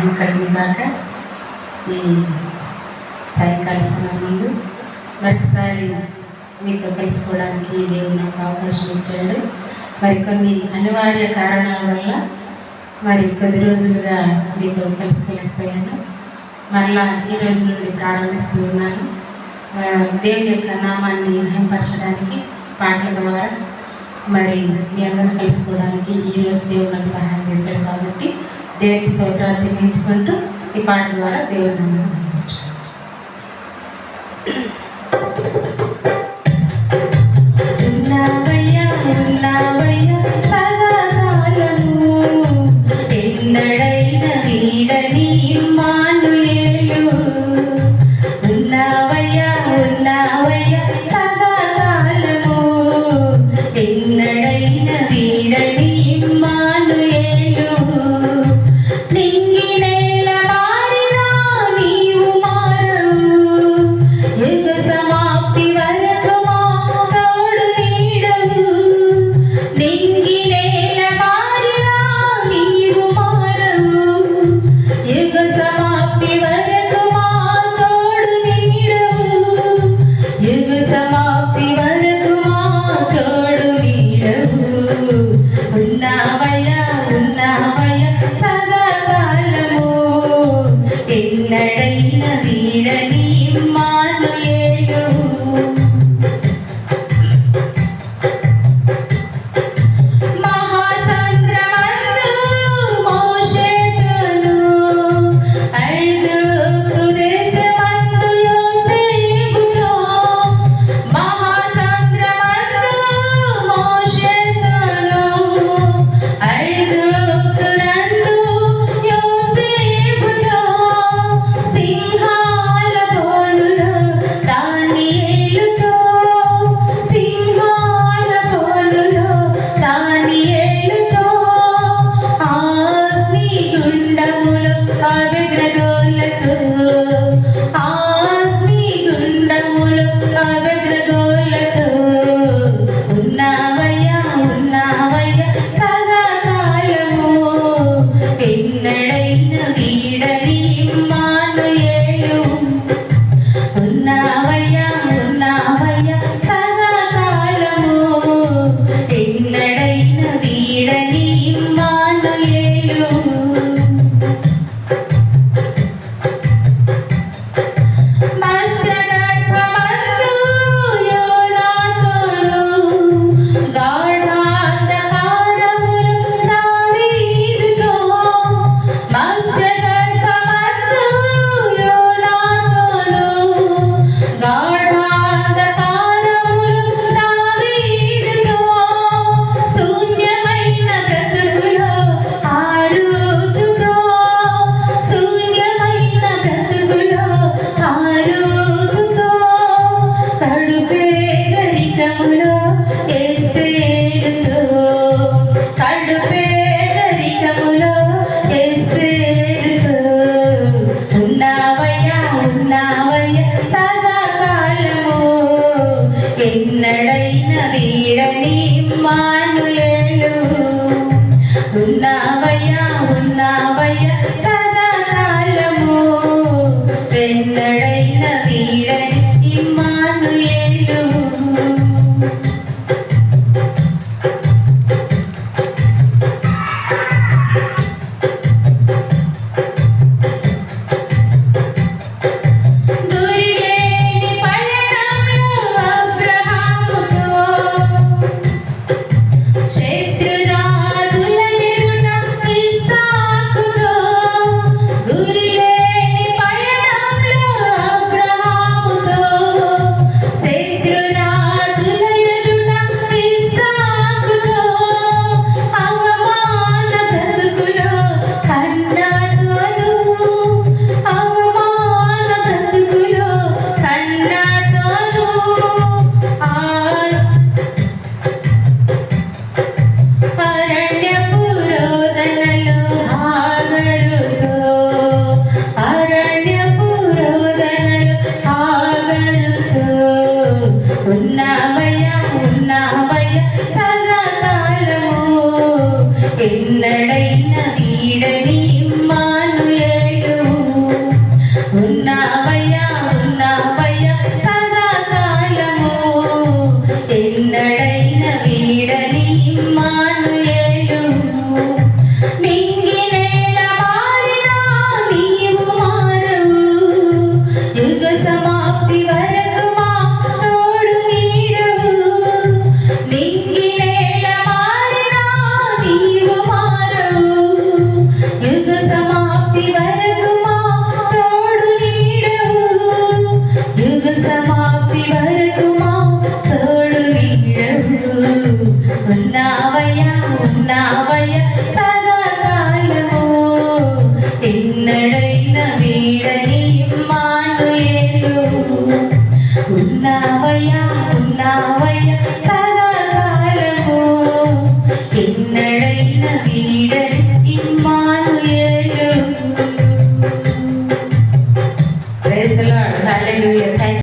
మహిమ కలిగినాక ఈ సాయంకాల సమయంలో మరొకసారి మీతో కలుసుకోవడానికి దేవుడు నాకు అవకాశం ఇచ్చాడు. మరి కొన్ని అనివార్య కారణాల వల్ల మరి కొద్ది రోజులుగా మీతో కలుసుకోలేకపోయాను. మరలా ఈ రోజు నుండి ప్రారంభిస్తూ ఉన్నాను. దేవుని యొక్క నామాన్ని మహింపరచడానికి పాటల ద్వారా మరి మీ అందరూ కలుసుకోవడానికి ఈ రోజు దేవుడు నాకు సహాయం చేశాడు కాబట్టి దేవుని స్తోత్రాలు చెల్లించుకుంటూ ఈ పాట ద్వారా దేవుని నామాన్ని మహింపరచుకుంటాను. ఉన్నావయ్యా సదాకాలము ఎన్నడైన వీడని ఎన్నడైన ఎన్నడైన ఎన్నడైన వీడని మానుయేలు ఉన్నావయ్య ఉన్నావయ్య సదాకాలము ఎన్నడైన వీడని தென்னட